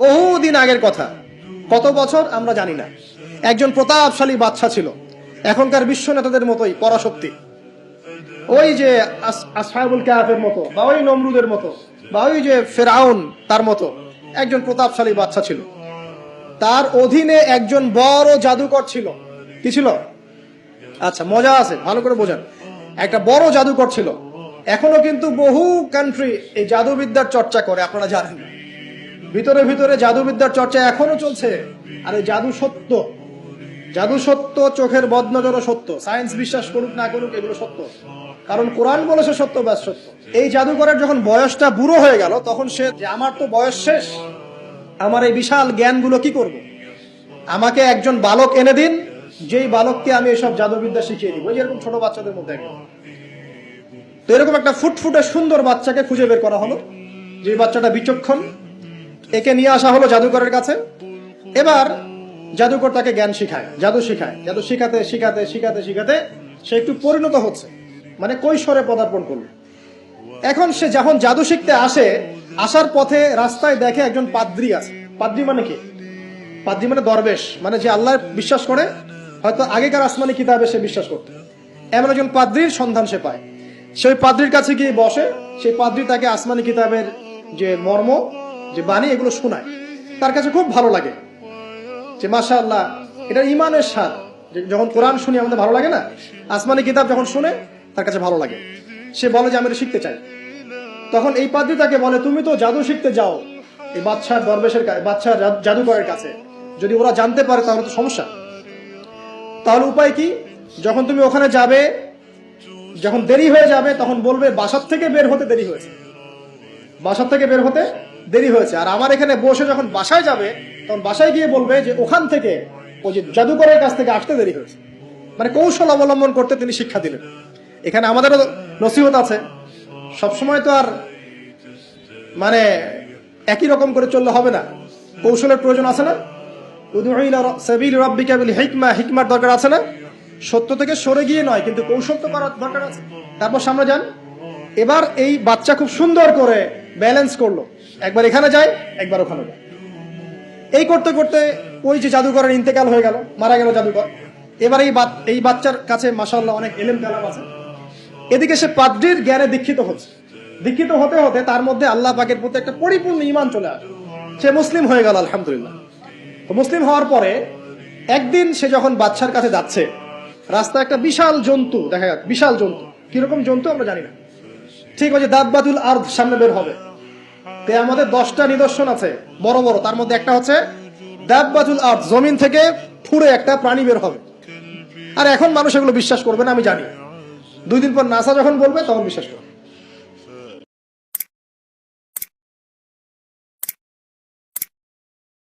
বহুদিন আগের কথা। কত বছর আমরা জানি না। একজন প্রতাপশালী বাদশা ছিল। এখনকার বিশ্ব নেতাদের মতোই, পরাশক্তি। ওই যে আস- আসহাবুল কাহাফের মতো, বা ওই নমরুদের মতো, বা ওই যে ফেরাউন তার মতো, একজন প্রতাপশালী বাচ্চা ছিল। তার অধীনে একজন বড় জাদুকর ছিল। কি ছিল? আচ্ছা মজা আছে, ভালো করে বোঝান। একটা বড় জাদুকর ছিল। এখনও কিন্তু বহু কান্ট্রি এই জাদুবিদ্যার চর্চা করে, আপনারা জানেন। ভিতরে ভিতরে জাদুবিদ্যার চর্চা এখনও চলছে। আর এই জাদু সত্য জাদু সত্য চোখের বদনজরও সত্য। সায়েন্স বিশ্বাস করুক না করুক এগুলো সত্য। কারণ কোরআন বলেছে সত্য ব্যাস সত্য এই জাদুকরের যখন বয়সটা বুড়ো হয়ে গেল, তখন সে যে আমার তো বয়স শেষ, আমার এই বিশাল জ্ঞানগুলো কি করব? আমাকে একজন বালক এনে দিন, যেই বালককে আমি এসব জাদুবিদ্যা শিখিয়ে দিব। যেরকম ছোট বাচ্চাদের মধ্যে তো এরকম একটা ফুটফুটে সুন্দর বাচ্চাকে খুঁজে বের করা হলো, যে বাচ্চাটা বিচক্ষণ একে নিয়ে আসা হলো জাদুকরের কাছে। এবার জাদুকর তাকে জ্ঞান শিখায়, জাদু শিখায়। জাদু শিখাতে শিখাতে শিখাতে শিখাতে সে একটু পরিণত হচ্ছে মানে কৈশোরে পদার্পণ করল। এখন সে যখন জাদু শিখতে আসে, আসার পথে রাস্তায় দেখে একজন পাদ্রি আছে। পাদ্রি মানে কি? পাদ্রি মানে দরবেশ মানে যে আল্লাহ বিশ্বাস করে, হয়তো আগেকার আসমানি কিতাবে সে বিশ্বাস করত। এমন একজন পাদ্রির সন্ধান সে পায়। সেই পাদ্রির কাছে গিয়ে বসে, সেই পাদ্রি তাকে আসমানি কিতাবের যে মর্ম যে বাণী এগুলো শোনায়, তার কাছে খুব ভালো লাগে। যে মাশা আল্লাহ এটা ইমানের স্বাদ। যখন কোরআন শুনি, আমাদের ভালো লাগে না? আসমানি কিতাব যখন শুনে, তার কাছে ভালো লাগে। সে বলে যে, আমি এটা শিখতে চাই। তখন এই পাদ্রি তাকে বলে, তুমি তো জাদু শিখতে যাও, এই বাচ্চার দরবেশের বাচ্চার জাদুকরের কাছে। যদি ওরা জানতে পারে, তাহলে তো সমস্যা। তাহলে উপায় কি? যখন তুমি ওখানে যাবে, যখন দেরি হয়ে যাবে, তখন বলবে, বাসার থেকে বের হতে দেরি হয়েছে। বাসার থেকে বের হতে দেরি হয়েছে। আর আমার এখানে বসে যখন বাসায় যাবে, তখন বাসায় গিয়ে বলবে যে ওখান থেকে ওই যে জাদুকরের কাছ থেকে আসতে দেরি হয়েছে। মানে কৌশল অবলম্বন করতে তিনি শিক্ষা দিলেন। এখানে আমাদেরও নসিহত আছে। সবসময় তো আর মানে একই রকম করে চললে হবে না। কৌশলের প্রয়োজন আছে না? দরকার আছে না? সত্য থেকে সরে গিয়ে নয়, কিন্তু কৌশল তো করার দরকার আছে। তারপর সামনে যান। এবার এই বাচ্চা খুব সুন্দর করে ব্যালেন্স করল। একবার এখানে যায়, একবার ওখানে যায়। এই করতে করতে ওই যে জাদুঘরের ইন্তেকাল হয়ে গেল, মারা গেল জাদুঘর। এবার এই এই বাচ্চার কাছে মাসাল্লাহ অনেক এলেম কালাম আছে। এদিকে সে পাদ্রির জ্ঞানে দীক্ষিত হচ্ছে। দীক্ষিত হতে হতে তার মধ্যে আল্লাহ পাকের প্রতি একটা পরিপূর্ণ ইমান চলে আসে। সে মুসলিম হয়ে গেল, আলহামদুলিল্লাহ। তো মুসলিম হওয়ার পরে একদিন সে যখন বাচ্চার কাছে যাচ্ছে রাস্তা একটা বিশাল জন্তু, দেখা যাচ্ছে বিশাল জন্তু। কীরকম জন্তু আমরা জানি না। ঠিক আছে, দাববাতুল আর্ধ সামনে বের হবে। তে আমাদের দশটা নিদর্শন আছে, বড় বড়। তার মধ্যে একটা হচ্ছে, দাববাতুল আর্ধ জমিন থেকে ফুড়ে একটা প্রাণী বের হবে। আর এখন মানুষ এগুলো বিশ্বাস করবে না, আমি জানি। দুই দিন পর নাসা যখন বলবে, তখন বিশ্বাস করবে।